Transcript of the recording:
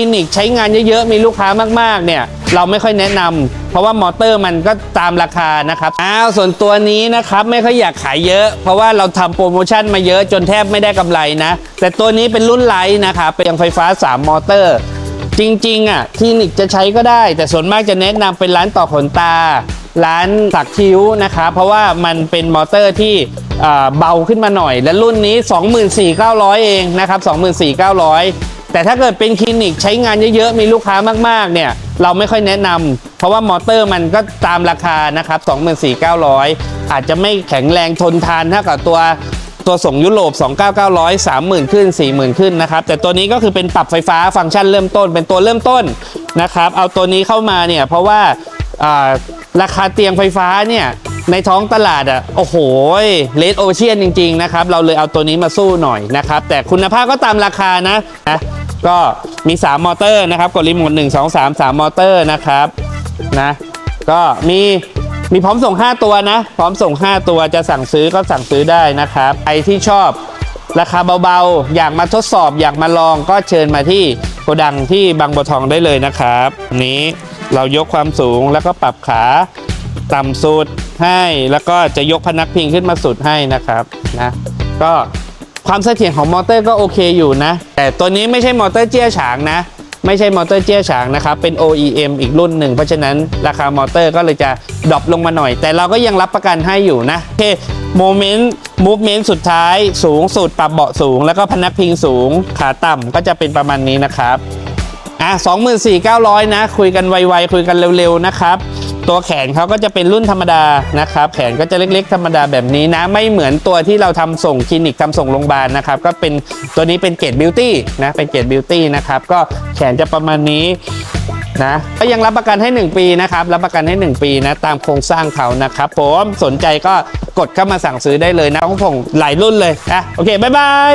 คลินิกใช้งานเยอะๆ มีลูกค้ามากๆ เนี่ย เราไม่ค่อยแนะนำเพราะว่ามอเตอร์มันก็ตามราคานะครับ อ้าวส่วนตัวนี้นะครับ ไม่ค่อยอยากขายเยอะ เพราะว่าเราทำโปรโมชั่นมาเยอะจนแทบไม่ได้กำไรนะ แต่ตัวนี้เป็นรุ่นไลท์นะครับเป็นยังไฟฟ้า 3 มอเตอร์ จริง ๆ อะคลินิกจะใช้ก็ได้ แต่ส่วนมากจะแนะนำเป็นร้านต่อขนตา ร้านสักคิ้วนะครับเพราะว่ามันเป็นมอเตอร์ที่เบาขึ้นมาหน่อย และรุ่นนี้ 24,900 เองนะครับ 24,900 แต่ถ้าเกิดเป็นคลินิกใช้งานเยอะๆ มีลูกค้ามากๆ เนี่ย เราไม่ค่อยแนะนำเพราะว่ามอเตอร์มันก็ตามราคานะครับ24,900 อาจจะไม่แข็งแรงทนทานเท่ากับตัวตัวส่งยุโรป 29900 30,000 ขึ้น 40,000 ขึ้นนะครับ แต่ตัวนี้ก็คือเป็นปรับไฟฟ้าฟังก์ชันเริ่มต้นเป็นตัวเริ่มต้นนะครับ เอาตัวนี้เข้ามาเนี่ยเพราะว่าอ่าราคาเตียงไฟฟ้าเนี่ย ในท้องตลาดอะโอ้โหเลดโอเชียนจริง ๆ นะครับ เราเลยเอาตัวนี้มาสู้หน่อยนะครับ แต่คุณภาพก็ตามราคานะนะก็มี 3 มอเตอร์นะครับกดรีโมท1 2 3 3 มอเตอร์นะครับนะก็มีมีพร้อมส่ง 5 ตัวนะ พร้อมส่ง 5 ตัวจะสั่งซื้อก็สั่งซื้อได้นะครับใครที่ชอบราคาเบาๆ อยากมาทดสอบอยากมาลองก็เชิญมาที่โกดังที่บางบัวทองได้เลยนะครับ นี้เรายกความสูงแล้วก็ปรับขาต่ำสุด ให้ แล้วก็จะยกพนักพิงขึ้นมาสุดให้นะครับนะก็ความเสถียรของมอเตอร์ก็โอเคอยู่นะ แต่ตัวนี้ไม่ใช่มอเตอร์เจี้ยฉางนะ ไม่ใช่มอเตอร์เจี้ยฉางนะครับ เป็น OEM อีกรุ่นหนึ่ง เพราะฉะนั้นราคามอเตอร์ก็เลยจะดรอปลงมาหน่อย แต่เราก็ยังรับประกันให้อยู่นะโอเคโมเมนต์มูฟเมนต์สุดท้ายสูงสุดปรับเบาะสูง แล้วก็พนักพิงสูงขาต่ำก็จะเป็นประมาณนี้นะครับอะ24,900 นะ คุยกันไวๆ คุยกันเร็วๆ นะครับ ตัวแขนเขาก็จะเป็นรุ่นธรรมดานะครับ แขนก็จะเล็กๆ ธรรมดาแบบนี้นะ ไม่เหมือนตัวที่เราทำส่งคลินิกทำส่งโรงพยาบาลนะครับ ก็เป็นตัวนี้เป็นเกรดบิวตี้นะ เป็นเกรดบิวตี้นะครับ ก็แขนจะประมาณนี้นะก็ยังรับประกันให้ 1 ปีนะครับ รับประกันให้ 1 ปีนะ ตามโครงสร้างเขานะครับผมสนใจก็กดเข้ามาสั่งซื้อได้เลยนะของผมหลายรุ่นเลยนะโอเค บ๊ายบาย